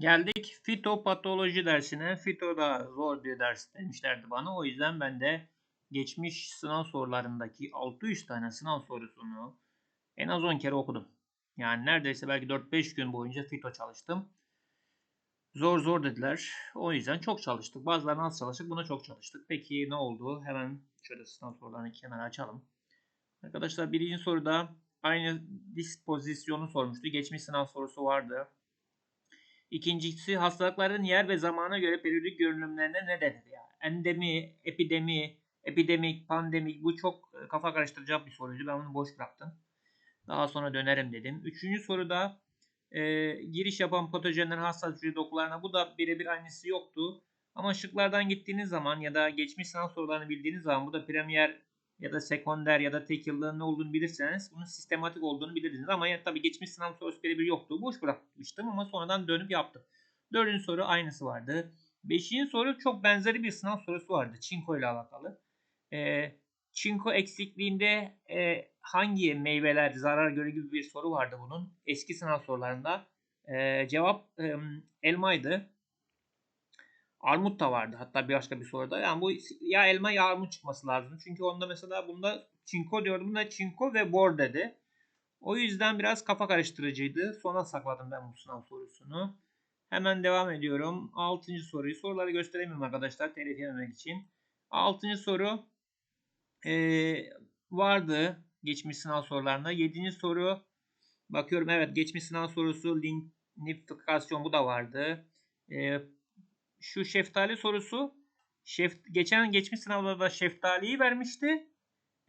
Geldik fitopatoloji dersine. Fito da zor bir ders demişlerdi bana. O yüzden ben de geçmiş sınav sorularındaki 600 tane sınav sorusunu en az 10 kere okudum. Yani neredeyse belki 4-5 gün boyunca fito çalıştım. Zor zor dediler. O yüzden çok çalıştık. Bazılarına az çalıştık. Buna çok çalıştık. Peki ne oldu? Hemen şöyle sınav sorularını kenara açalım. Arkadaşlar birinci soruda aynı dispozisyonu sormuştu. Geçmiş sınav sorusu vardı. İkincisi hastalıkların yer ve zamana göre periyodik görünümlerine ne denir? Yani endemi, epidemi, epidemik, pandemik bu çok e, kafa karıştıracak bir soruydu. Ben bunu boş bıraktım. Daha sonra dönerim dedim. Üçüncü soruda e, giriş yapan patojenlerin hassas hücre dokularına bu da birebir aynısı yoktu. Ama şıklardan gittiğiniz zaman ya da geçmiş sınav sorularını bildiğiniz zaman bu da premier ya da sekonder ya da tek yıllığın ne olduğunu bilirseniz bunun sistematik olduğunu bilirsiniz. Ama ya, tabii geçmiş sınav sorusu birebir yoktu. Boş bırakmıştım ama sonradan dönüp yaptım. Dördüncü soru aynısı vardı. Beşinci soru çok benzeri bir sınav sorusu vardı. Çinko ile alakalı. Ee, çinko eksikliğinde e, hangi meyveler zarar görür gibi bir soru vardı bunun. Eski sınav sorularında. Ee, cevap e, elmaydı. Armut da vardı hatta bir başka bir soruda. Yani bu ya elma ya armut çıkması lazım. Çünkü onda mesela bunda çinko diyordum. Bunda çinko ve bor dedi. O yüzden biraz kafa karıştırıcıydı. Sona sakladım ben bu sınav sorusunu. Hemen devam ediyorum. Altıncı soruyu. Soruları gösteremiyorum arkadaşlar. Telif yememek için. Altıncı soru ee, vardı geçmiş sınav sorularında. Yedinci soru bakıyorum evet geçmiş sınav sorusu lignifikasyon bu da vardı. Ee, şu şeftali sorusu şef, geçen geçmiş sınavlarda şeftaliyi vermişti.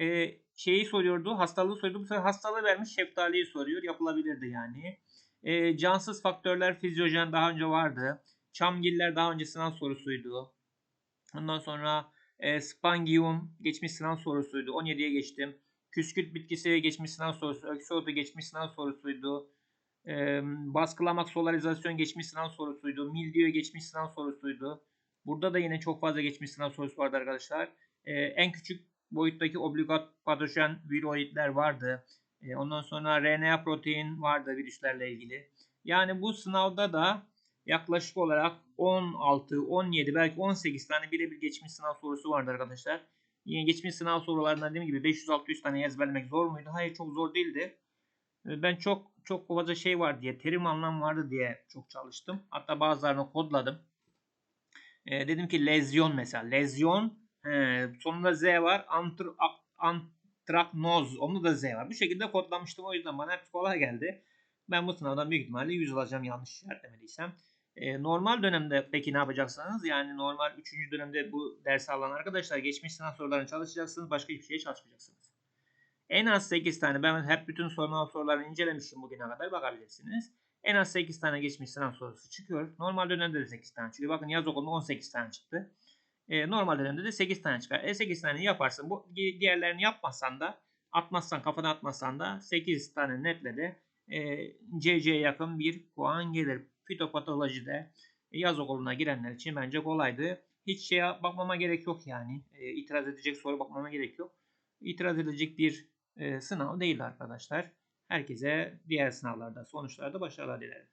Ee, şeyi soruyordu, hastalığı soruyordu. Bu sefer hastalığı vermiş, şeftaliyi soruyor. Yapılabilirdi yani. Ee, cansız faktörler fizyojen daha önce vardı. Çamgiller daha önce sınav sorusuydu. Ondan sonra e, spangium geçmiş sınav sorusuydu. 17'ye geçtim. Küsküt bitkisi geçmiş sınav sorusu. Öksü geçmiş sınav sorusuydu. E, baskılamak solarizasyon geçmiş sınav sorusuydu. Mildiyo geçmiş sınav sorusuydu. Burada da yine çok fazla geçmiş sınav sorusu vardı arkadaşlar. E, en küçük boyuttaki obligat patojen viroidler vardı. E, ondan sonra RNA protein vardı virüslerle ilgili. Yani bu sınavda da yaklaşık olarak 16, 17 belki 18 tane birebir geçmiş sınav sorusu vardı arkadaşlar. Yine geçmiş sınav sorularında dediğim gibi 500-600 tane ezberlemek zor muydu? Hayır çok zor değildi. Ben çok çok fazla şey var diye, terim anlam vardı diye çok çalıştım. Hatta bazılarını kodladım. E, dedim ki lezyon mesela. Lezyon he, sonunda Z var. Antr, antraknoz. Onu da Z var. Bu şekilde kodlamıştım. O yüzden bana hep kolay geldi. Ben bu sınavdan büyük ihtimalle 100 alacağım yanlış işaretlemediysem. E, normal dönemde peki ne yapacaksınız? Yani normal 3. dönemde bu dersi alan arkadaşlar geçmiş sınav sorularını çalışacaksınız. Başka hiçbir şeye çalışmayacaksınız. En az 8 tane ben hep bütün sınav sorularını incelemiştim bugüne kadar bakabilirsiniz. En az 8 tane geçmiş sınav sorusu çıkıyor. Normal dönemde de 8 tane çıkıyor. Bakın yaz okulunda 18 tane çıktı. E, normal dönemde de 8 tane çıkar. E 8 tane yaparsın. Bu diğerlerini yapmazsan da atmazsan kafana atmazsan da 8 tane netle de e, CC'ye yakın bir puan gelir. Fitopatolojide yaz okuluna girenler için bence kolaydı. Hiç şeye bakmama gerek yok yani. E, itiraz edecek soru bakmama gerek yok. İtiraz edilecek bir sınav değil arkadaşlar. Herkese diğer sınavlarda, sonuçlarda başarılar dilerim.